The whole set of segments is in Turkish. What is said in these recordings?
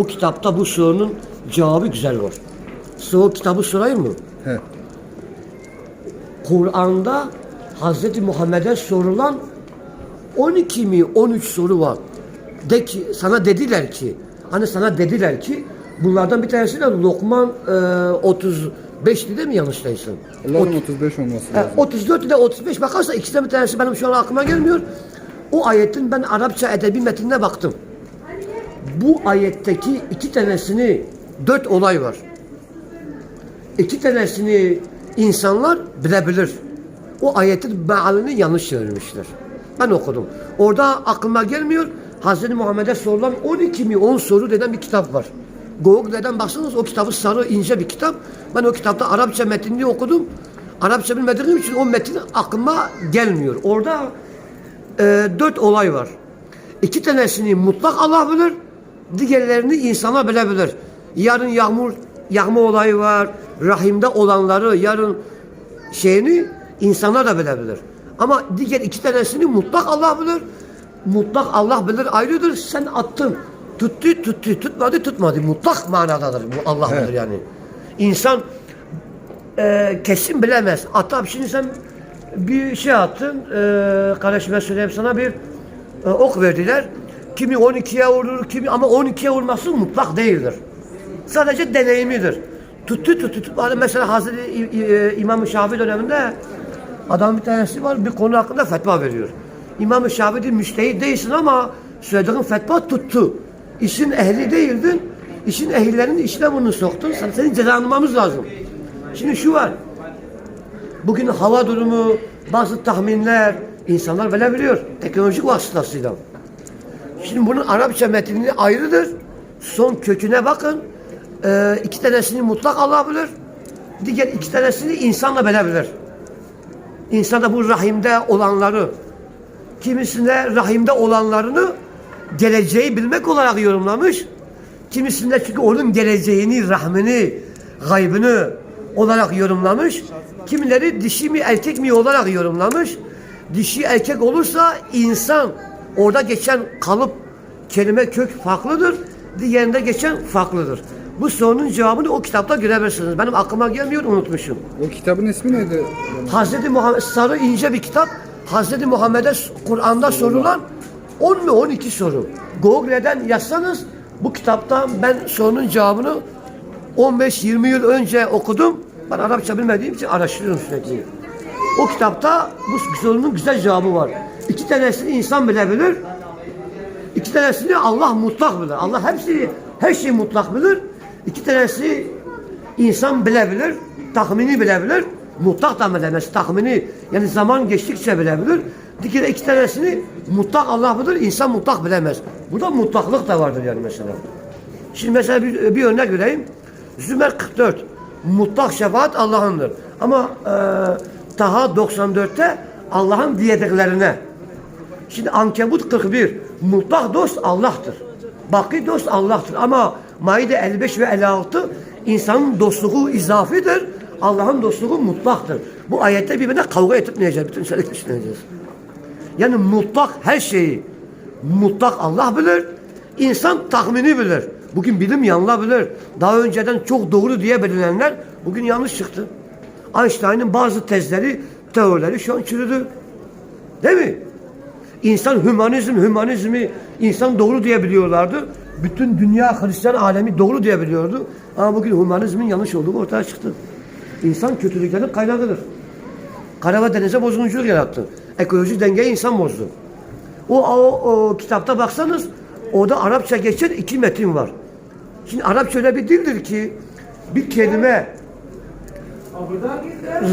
Bu kitapta bu sorunun cevabı güzel var. Size o kitabı sorayım mı? He. Kur'an'da Hz. Muhammed'e sorulan 12 mi 13 soru var. De ki, sana dediler ki, hani sana dediler ki bunlardan bir tanesi de Lokman e, 35 değil mi yanlış değilsin? Allah'ın 35 olması E, lazım. 34 ile 35 bakarsa ikisinden bir tanesi benim şu an aklıma gelmiyor. O ayetin ben Arapça edebi metnine baktım. Bu ayetteki iki tanesini dört olay var. İki tanesini insanlar bilebilir. O ayetin mealini yanlış çevirmişler. Ben okudum. Orada aklıma gelmiyor. Hz. Muhammed'e sorulan 12 mi 10 soru denen bir kitap var. Google'den baksanız o kitabı sarı ince bir kitap. Ben o kitapta Arapça metnini okudum. Arapça bilmediğim için o metin aklıma gelmiyor. Orada e, dört olay var. İki tanesini mutlak Allah bilir, diğerlerini insana bilebilir. Yarın yağmur yağma olayı var, rahimde olanları yarın şeyini insanlar da bilebilir. Ama diğer iki tanesini mutlak Allah bilir. Mutlak Allah bilir ayrıdır. Sen attın. Tuttu tuttu tutmadı tutmadı. Mutlak manadadır bu Allah Evet. bilir yani. İnsan e, kesin bilemez. Atam şimdi sen bir şey attın. E, kardeşime söyleyeyim sana bir e, ok verdiler. Kimi 12'ye vurur, kimi ama 12'ye vurması mutlak değildir. Sadece deneyimidir. Tuttu tuttu tutmadı. Mesela Hazreti İmam-ı Şafii döneminde adam bir tanesi var bir konu hakkında fetva veriyor. İmam-ı Şafii diyor, müştehit değilsin ama söylediğin fetva tuttu. İşin ehli değildin. İşin ehillerinin işine bunu soktun. Sen, senin cezalanmamız lazım. Şimdi şu var. Bugün hava durumu, bazı tahminler insanlar verebiliyor. Teknolojik vasıtasıyla. Şimdi bunun Arapça metnini ayrıdır. Son köküne bakın. Ee, iki tanesini mutlak Allah bilir. Diğer iki tanesini insanla bilebilir. İnsan da bu rahimde olanları, kimisine rahimde olanlarını geleceği bilmek olarak yorumlamış. Kimisinde çünkü onun geleceğini, rahmini, gaybını olarak yorumlamış. Kimileri dişi mi erkek mi olarak yorumlamış. Dişi erkek olursa insan orada geçen kalıp kelime kök farklıdır. Diğerinde geçen farklıdır. Bu sorunun cevabını o kitapta görebilirsiniz. Benim aklıma gelmiyor unutmuşum. O kitabın ismi neydi? Hazreti Muhammed sarı ince bir kitap. Hazreti Muhammed'e Kur'an'da sorulan 10 mu 12 soru. Google'den yazsanız bu kitaptan ben sorunun cevabını 15-20 yıl önce okudum. Ben Arapça bilmediğim için araştırıyorum sürekli. O kitapta bu sorunun güzel cevabı var. İki tanesini insan bilebilir. İki tanesini Allah mutlak bilir. Allah hepsini, her şeyi mutlak bilir. İki tanesi insan bilebilir, tahmini bilebilir. Mutlak da bilemez, tahmini yani zaman geçtikçe bilebilir. Diğer iki tanesini mutlak Allah bilir, insan mutlak bilemez. Burada mutlaklık da vardır yani mesela. Şimdi mesela bir, bir örnek vereyim. Zümer 44. Mutlak şefaat Allah'ındır. Ama e, Taha 94'te Allah'ın diyediklerine. Şimdi Ankebut 41. Mutlak dost Allah'tır. Baki dost Allah'tır. Ama Maide 55 ve 56 insanın dostluğu izafidir. Allah'ın dostluğu mutlaktır. Bu ayette birbirine kavga etmeyeceğiz. Bütün şeyleri düşüneceğiz. Yani mutlak her şeyi mutlak Allah bilir. İnsan tahmini bilir. Bugün bilim yanılabilir. Daha önceden çok doğru diye bilinenler bugün yanlış çıktı. Einstein'ın bazı tezleri, teorileri şu an çürüdü. Değil mi? İnsan hümanizm, hümanizmi insan doğru diye biliyorlardı. Bütün dünya Hristiyan alemi doğru diye biliyordu. Ama bugün hümanizmin yanlış olduğu ortaya çıktı. İnsan kötülüklerin kaynağıdır. Kara ve denize bozgunculuk yarattı. Ekolojik dengeyi insan bozdu. O, o, o kitapta baksanız orada Arapça geçen iki metin var. Şimdi Arapça öyle bir dildir ki bir kelime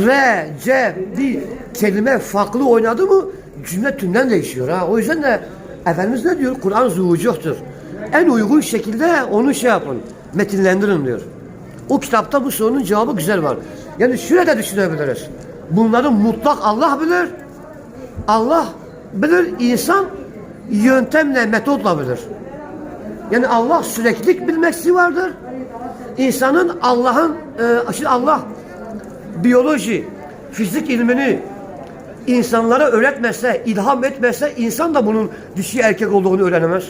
R, C, bir kelime farklı oynadı mı cümle tümden değişiyor ha. O yüzden de Efendimiz ne diyor? Kur'an zuhucuktur. En uygun şekilde onu şey yapın, metinlendirin diyor. O kitapta bu sorunun cevabı güzel var. Yani şöyle de düşünebiliriz. Bunları mutlak Allah bilir. Allah bilir, insan yöntemle, metotla bilir. Yani Allah süreklilik bilmeksi vardır. İnsanın Allah'ın, e, Allah biyoloji, fizik ilmini insanlara öğretmezse, ilham etmezse insan da bunun dişi erkek olduğunu öğrenemez.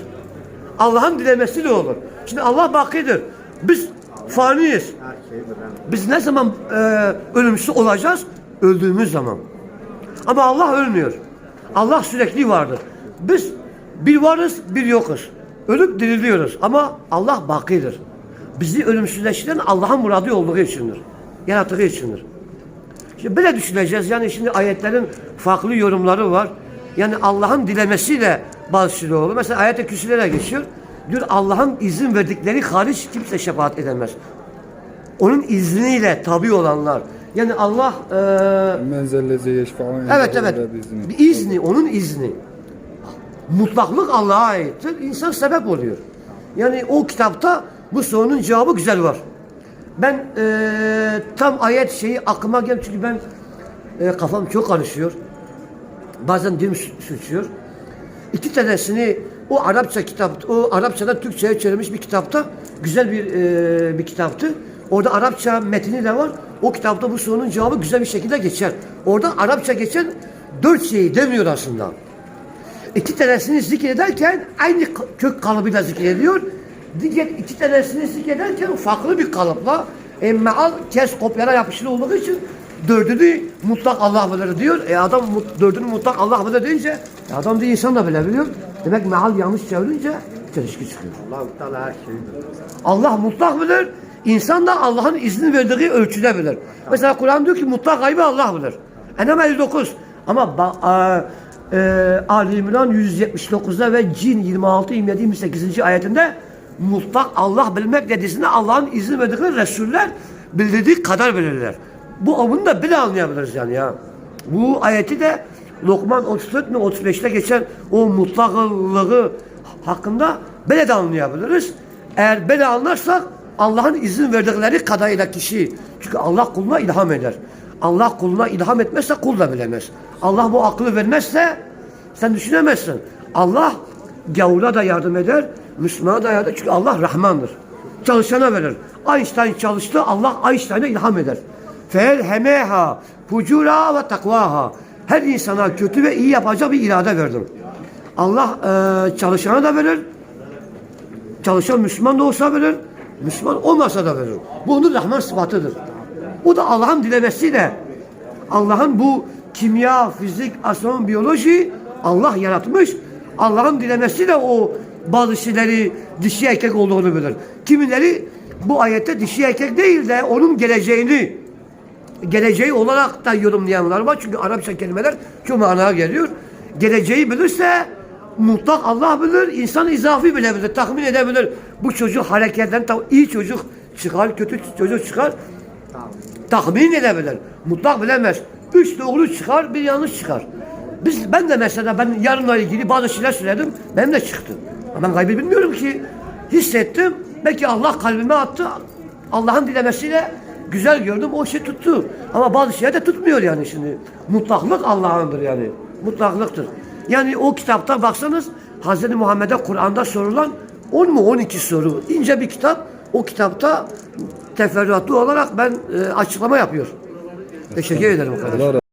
Allah'ın dilemesiyle olur. Şimdi Allah bakidir. Biz faniyiz. Biz ne zaman e, ölümsüz olacağız? Öldüğümüz zaman. Ama Allah ölmüyor. Allah sürekli vardır. Biz bir varız, bir yokuz. Ölüp diriliyoruz ama Allah bakidir. Bizi ölümsüzleştiren Allah'ın muradı olduğu içindir. Yarattığı içindir. Şimdi böyle düşüneceğiz. Yani şimdi ayetlerin farklı yorumları var. Yani Allah'ın dilemesiyle bazı şeyler olur. Mesela ayet-i kürsülere geçiyor. Diyor Allah'ın izin verdikleri hariç kimse şefaat edemez. Onun izniyle tabi olanlar. Yani Allah yeşfa'u Evet evet. Bir izni, onun izni. Mutlaklık Allah'a aittir. İnsan sebep oluyor. Yani o kitapta bu sorunun cevabı güzel var. Ben eee, tam ayet şeyi aklıma gel çünkü ben eee, kafam çok karışıyor. Bazen dilim sürçüyor. İki tanesini o Arapça kitap, o Arapçadan Türkçe'ye çevirmiş bir kitapta güzel bir eee, bir kitaptı. Orada Arapça metni de var. O kitapta bu sorunun cevabı güzel bir şekilde geçer. Orada Arapça geçen dört şeyi demiyor aslında. İki tanesini zikrederken aynı kök kalıbıyla zikrediyor. Diğer iki tanesini zikrederken farklı bir kalıpla e, meal ters kopyala yapışılı olduğu için dördünü mutlak Allah bilir diyor. E adam dördünü mutlak Allah bilir deyince e adam da insan da bilebiliyor. Demek meal yanlış çevirince çelişki çıkıyor. Her şeyi bilir. Allah mutlak bilir. İnsan da Allah'ın izni verdiği ölçüde bilir. Mesela Kur'an diyor ki mutlak gaybı Allah bilir. Enam 59. Ama e, Ali İmran 179'da ve Cin 26, 27, 28. ayetinde mutlak Allah bilmek dediğinde Allah'ın izin verdiği Resuller bildirdiği kadar bilirler. Bu onu da bile anlayabiliriz yani ya. Bu ayeti de Lokman 34 mi 35'te geçen o mutlaklığı hakkında böyle de anlayabiliriz. Eğer böyle anlarsak Allah'ın izin verdikleri kadarıyla kişi. Çünkü Allah kuluna ilham eder. Allah kuluna ilham etmezse kul da bilemez. Allah bu aklı vermezse sen düşünemezsin. Allah gavura da yardım eder, Müslümana da yardım Çünkü Allah Rahmandır. Çalışana verir. Einstein çalıştı, Allah Einstein'a ilham eder. Felhemeha fucura ve takvaha. Her insana kötü ve iyi yapacak bir irade verdim. Allah e, çalışana da verir, Çalışan Müslüman da olsa verir, Müslüman olmasa da verir. Bu onun Rahman sıfatıdır. O da Allah'ın dilemesiyle, Allah'ın bu kimya, fizik, astronomi, biyoloji Allah yaratmış. Allah'ın dilemesiyle o bazı şeyleri dişi erkek olduğunu bilir. Kimileri bu ayette dişi erkek değil de onun geleceğini geleceği olarak da yorumlayanlar var. Çünkü Arapça kelimeler şu manaya geliyor. Geleceği bilirse mutlak Allah bilir, insan izafi bilebilir, tahmin edebilir. Bu çocuk hareketten iyi çocuk çıkar, kötü çocuk çıkar. Tahmin edebilir. Mutlak bilemez. Üç doğru çıkar, bir yanlış çıkar. Biz, ben de mesela ben yarınla ilgili bazı şeyler söyledim, benim de çıktı. Ama ben gaybı bilmiyorum ki. Hissettim, belki Allah kalbime attı. Allah'ın dilemesiyle güzel gördüm, o şey tuttu. Ama bazı şeyler de tutmuyor yani şimdi. Mutlaklık Allah'ındır yani. Mutlaklıktır. Yani o kitapta baksanız Hz. Muhammed'e Kur'an'da sorulan 10 mu 12 soru. ince bir kitap. O kitapta teferruatlı olarak ben e, açıklama yapıyor. Teşekkür ederim kardeşim.